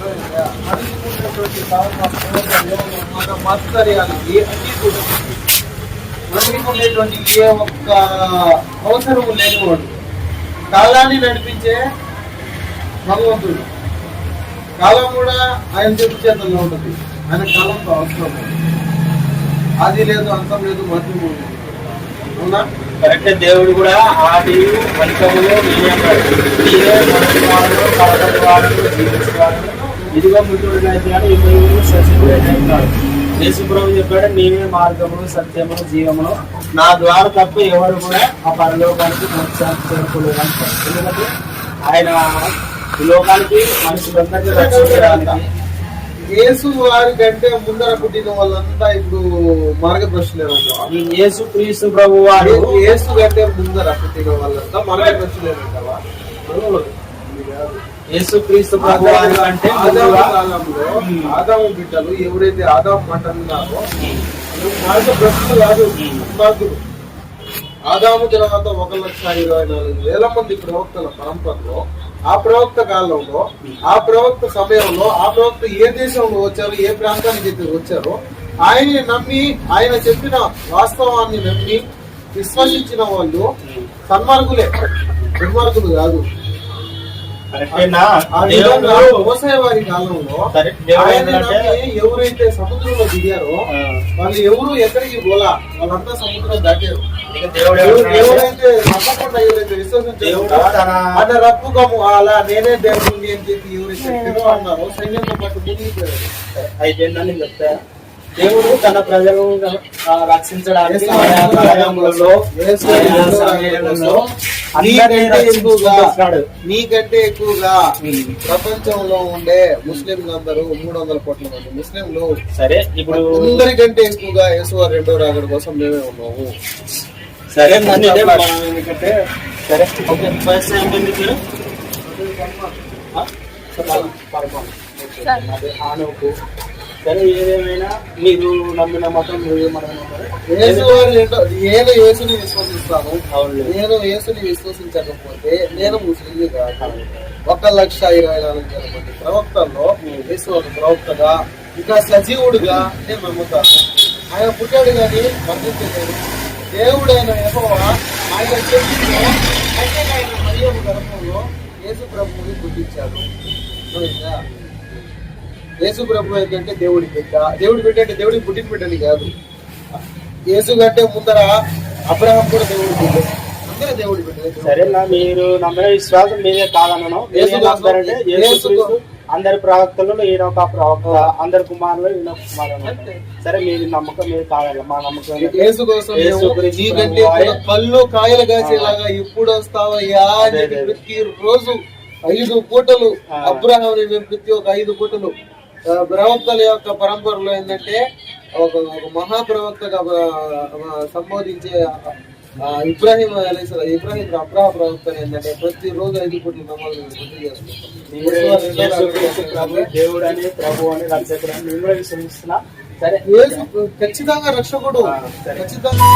మనిషికి ఉన్నటువంటి భావ, పూర్వజన్మ, ఏ ఒక్క అవసరం లేనివాడు కాలాన్ని నడిపించే భగవంతుడు కాలం కూడా ఆయన చెప్పు చేతుల్లో ఉంటుంది ఆయన కాలంతో అవసరం అది లేదు అంతం లేదు మధ్యం లేదు అవునా కరెక్ట్ దేవుడు కూడా ఆది ఫలితములు నేనే నేనే ఇదిగో సచివుడు యేసు ప్రభు చెప్పాడు నేనే మార్గమును సత్యమును జీవమును నా ద్వారా తప్ప ఎవరు కూడా ఆ పరలోకానికి మోక్షానికి ఎందుకంటే ఆయన లోకానికి మనుషులందరినీ రక్షించడానికి యేసు వారి కంటే ముందర పుట్టిన వాళ్ళంతా ఇప్పుడు మార్గదర్శులేరు ఈ యేసు క్రీస్తు ప్రభు వారు యేసు కంటే ముందర పుట్టిన వాళ్ళంతా మార్గదర్శులేరు అంటావా అంటే ఆదాము బిడ్డలు ఎవరైతే ఆదాము మాట అన్నారో మార్గదర్శులు కాదు. దుర్మార్గులు ఆదాము తర్వాత ఒక లక్ష ఇరవై నాలుగు వేల మంది ప్రవక్తల పరంపరలో ఆ ప్రవక్త కాలంలో ఆ ప్రవక్త సమయంలో ఆ ప్రవక్త ఏ దేశంలో వచ్చారు ఏ ప్రాంతానికి అయితే వచ్చారో ఆయన్ని నమ్మి ఆయన చెప్పిన వాస్తవాన్ని నమ్మి విశ్వసించిన వాళ్ళు సన్మార్గులే. దుర్మార్గులు కాదు. మోసే వారి కాలంలో ఎవరైతే సముద్రంలో దిగారో వాళ్ళు ఎవరు ఎక్కడికి పోలా వాళ్ళంతా సముద్రం దాటారు. ఎవరైతే నమ్మకుండా ఎవరైతే విశ్వసించారో రప్పుకము అలా నేనే దేవుడిని అని చెప్పి ఎవరైతే అన్నారో సైన్యంతో పాటు మునిగిపోయారు. అయిపోయిందని చెప్తా దేవుడు తన ప్రజలను ఆ, రక్షించడానికి యేసు యేసు యేసు యేసు నీకంటే ఎక్కువగా. నీకంటే ఎక్కువగా. ప్రపంచంలో ఉండే ముస్లింలు అందరూ మూడు వందల కోట్ల మంది ముస్లింలు సరే ఇప్పుడు అందరికంటే ఎక్కువగా యేసువారి రెండో రాకడ కోసం మేమే ఉన్నాము సరే ఎందుకంటే సరే ఓకే ఫస్ట్ మీరు? పరమ. ఆనవుకు సరే ఏదేమైనా మీరు నమ్మిన మతం నేను యేసుని విశ్వసిస్తాను. నేను యేసుని విశ్వసించకపోతే నేను ముస్లింని కాదు. ఒక లక్ష ఇరవై నాలుగు వేల మంది ప్రవక్తల్లో యేసు ఒక ప్రవక్తగా ఇంకా సజీవుడుగా నేను నమ్ముతాను. ఆయన పుట్టాడు కానీ మరణించలేదు దేవుడైన యెహోవా ఆయన అంటే ఆయన మరియమ్మ గర్భంలో యేసు ప్రభువుని పుట్టించాడు అర్థమైందా? యేసు ప్రభు ఏంటంటే దేవుడి బిడ్డ. దేవుడి బిడ్డ అంటే దేవుడికి పుట్టిన బిడ్డని కాదు. యేసు కంటే ముందర అబ్రహం కూడా దేవుడి బిడ్డ. అందరూ దేవుడి బిడ్డ సరేనా మీరు నమ్మిన విశ్వాసం మీదే కాదనను యేసు మీరేం అందరి ప్రవక్తలలో ఈయన ఒక ప్రవక్త అందరి కుమారులు ఈయన ఒక కుమారులు. సరే మీది నమ్మకం మీరు కాదన్న మా నమ్మకం యేసు కోసం నీకంటే కళ్ళు కాయలు కాసేలాగా ఇప్పుడు వస్తావయ్యా. ప్రతి రోజు ఐదు పూటలు. అబ్రహాం ప్రతి ఒక్క ఐదు పూటలు ప్రవక్తల యొక్క పరంపరలో ఏంటంటే ఒక ఒక మహాప్రవక్తగా సంబోధించే ఇబ్రాహిం ఇబ్రాహిం అబ్రహ ప్రవక్త ఏంటంటే ప్రతి రోజు ఐదు గుర్తు చేసుకుంటాం క్రీస్తు ప్రభు దేవుడు అని ప్రభు అని రక్షకుడు అని నేను కూడా విశ్వసిస్తున్నా. సరే. ఖచ్చితంగా రక్షకుడు. ఖచ్చితంగా.